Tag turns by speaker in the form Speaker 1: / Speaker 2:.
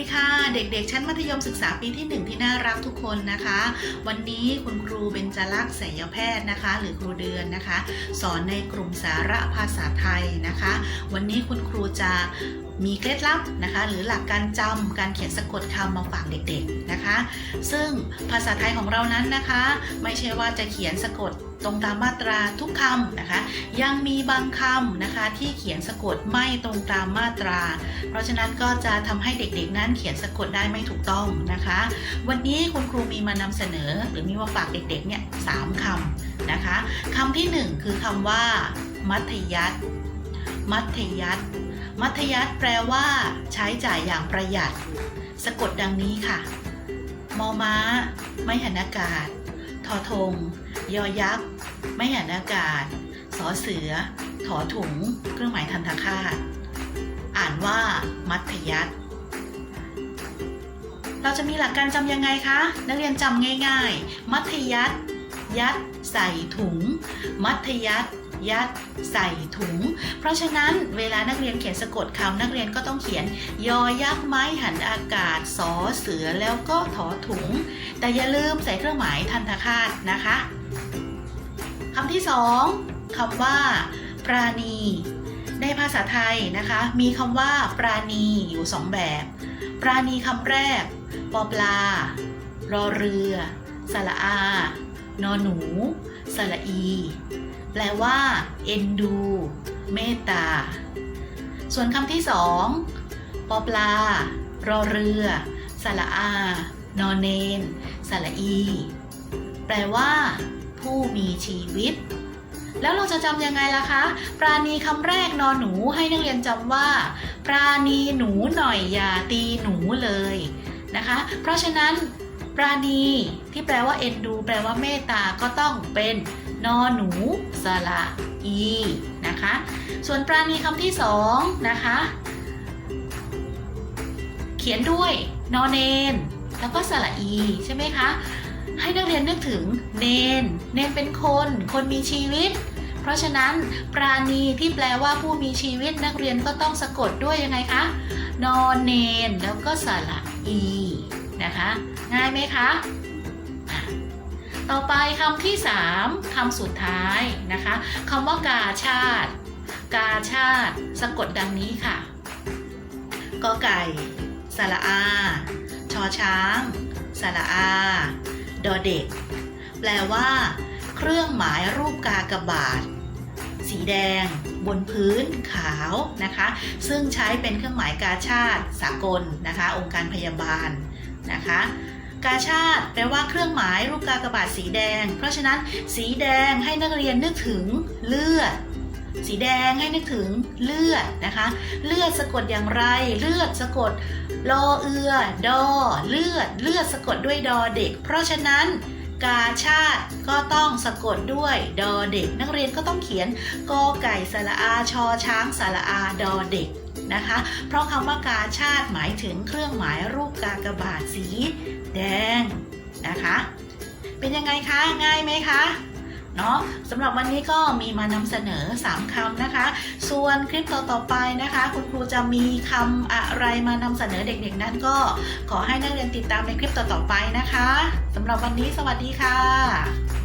Speaker 1: ดีค่ะ เด็กๆ ชั้นมัธยมศึกษาปีที่ 1 ที่น่ารักทุกคนนะคะ วันนี้คุณครูเบญจลักษณ์สยแพทย์นะคะ หรือครูเดือนนะคะ สอนในกลุ่มสาระภาษาไทยนะคะ วันนี้คุณครูจะมีเคล็ดลับนะคะ หรือหลักการจำการเขียนสะกดคำมาฝากเด็กๆนะคะ ซึ่งภาษาไทยของเรานั้นนะคะ ไม่ใช่ว่าจะเขียนสะกด ตรงตามมาตราทุกคำนะคะ ยังมีบางคำนะคะที่เขียนสะกดไม่ตรงตามมาตรา เพราะฉะนั้นก็จะทำให้เด็กๆ นั้นเขียนสะกดได้ไม่ถูกต้องนะคะ วันนี้คุณครูมีมานำเสนอ หรือมีมาฝากเด็กๆเนี่ยสามคำนะคะคำที่หนึ่งคือคำว่า มัธยัติมัธยัติมัธยัติแปลว่า ใช้จ่ายอย่างประหยัด สะกดดังนี้ค่ะมอม้า ไม่หันอากาศ ทอทง ยอยักษ์ ไม่หันอากาศ สอเสือ ถอถุง เครื่องหมายทันตคาต อ่านว่า มัธยัติเราจะมีหลักการจำยังไงคะ นักเรียนจำง่าย ๆ มัธยัติยัด ใส่ถุง มัธยัติยัด ใส่ถุง เพราะฉะนั้นเวลานักเรียนเขียนสะกดคำนักเรียนก็ต้องเขียน ยอยักษ์ไม้หันอากาศสอเสือแล้วก็ถอถุง แต่อย่าลืมใส่เครื่องหมายทันตคาตนะคะ คำที่สองคำว่า ปราณี ในภาษาไทยนะคะ มีคำว่า ปราณีอยู่สองแบบ ปราณีคำแรก ปอปลา รอเรือ สระอา นอหนู สระอี แปลว่า เอ็นดู เมตตา ส่วนคำที่สองปอปลา รอเรือ สระอา นอเนน สระอี แปลว่า ผู้มีชีวิต แล้วเราจะจำยังไงล่ะคะ ปราณีคำแรกนอนหนูให้นักเรียนจำว่า ปราณีหนูหน่อยอย่าตีหนูเลยนะคะ เพราะฉะนั้น ปราณีที่แปลว่าเอ็นดู แปลว่าเมตตาก็ต้องเป็นนอหนูสระอีนะคะ ส่วนปราณีคำที่สองนะคะ เขียนด้วยนอนเนนแล้วก็สระอีใช่ไหมคะ ให้นักเรียนนึกถึงเนน เนนเป็นคน คนมีชีวิต เพราะฉะนั้น ปราณีที่แปลว่าผู้มีชีวิตนักเรียนก็ต้องสะกดด้วยยังไงคะ นอนเนน แล้วก็สระอี นะคะ ง่ายไหมคะ ต่อไปคำที่ 3คำสุดท้ายนะคะคำว่ากาชาติ กาชาติ สะกดดังนี้ค่ะกอไก่สระอา ชอช้าง สระอา ดอเด็ก แปลว่า เครื่องหมายรูปกากบาท สีแดง บนพื้นขาวนะคะ ซึ่งใช้เป็นเครื่องหมายกาชาติสากลนะคะ องค์การพยาบาลนะคะกาชาติแปลว่าเครื่องหมายรูปกากบาทสีแดง เพราะฉะนั้นสีแดงให้นักเรียนนึกถึงเลือด สีแดงให้นึกถึงเลือดนะคะ เลือดสะกดอย่างไร เลือดสะกดรอเอือดอ เลือด เลือดสะกดด้วยดอเด็ก เพราะฉะนั้นกาชาติก็ต้องสะกดด้วยดอเด็ก นักเรียนก็ต้องเขียนกอไก่สระอาชอช้างสระอาดอเด็กนะคะ เพราะคำว่ากาชาติหมายถึงเครื่องหมายรูปกากบาทสีแดงนะคะ เป็นยังไงคะ ง่ายไหมคะ เนาะสำหรับวันนี้ก็มีมานำเสนอ 3คำนะคะ ส่วนคลิปต่อๆไปนะคะ คุณครูจะมีคำอะไรมานำเสนอเด็กๆ นั้นก็ขอให้นักเรียนติดตามในคลิปต่อๆไปนะคะสำหรับวันนี้สวัสดีค่ะ